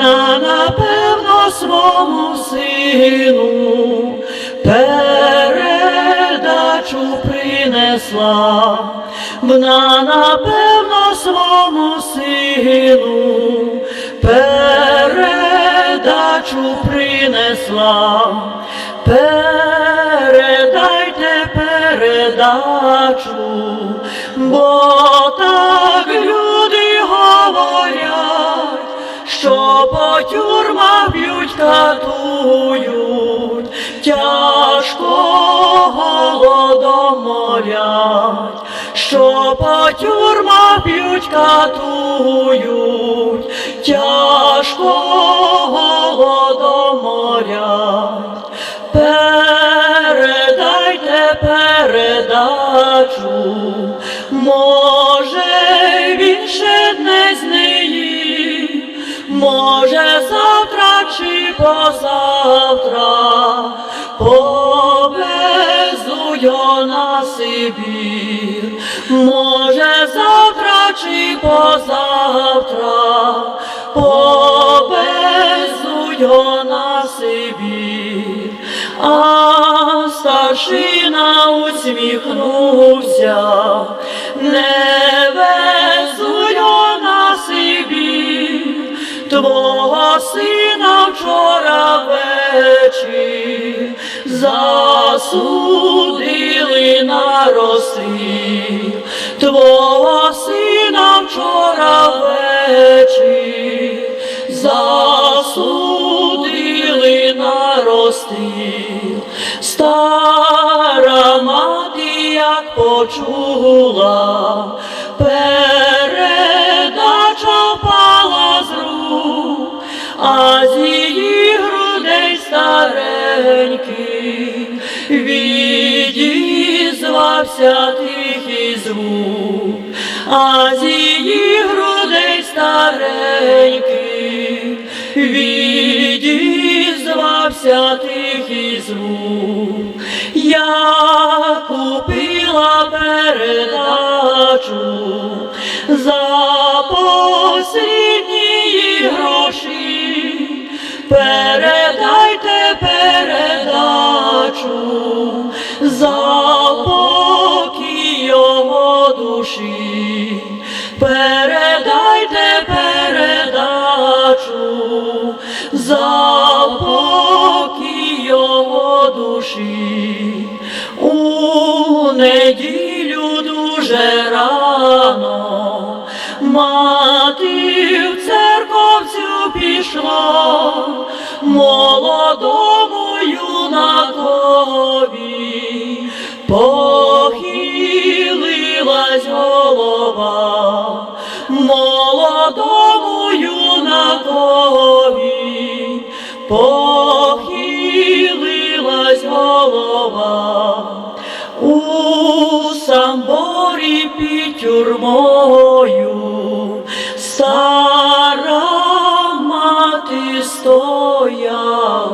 вона напевно свому сину передачу принесла, вона напевно свому сину передачу принесла, передайте передачу, бо та тюрмах б'ють, катують, тяжко голодом морять, що по тюрмах б'ють, катують, тяжко голодом морять. Передайте передачу, чи позавтра повезу на Сибір, може завтра чи позавтра повезу на Сибір. А старшина усміхнувся, не твого сина вчора вечір засудили на розстріл, твого сина вчора вечір засудили на розстріл. Стара мати, як почула, відізвався тихий звук, а з її грудей старенький відізвався тихий звук. Я купила передачу за послідні гроші. Передайте Передайте передачу за покій його душі. У неділю дуже рано мати в церковцю пішла, молодому юнакові дасть голова молодому юнакові похилилась голова у самборі під тюрмою стара мати стояла.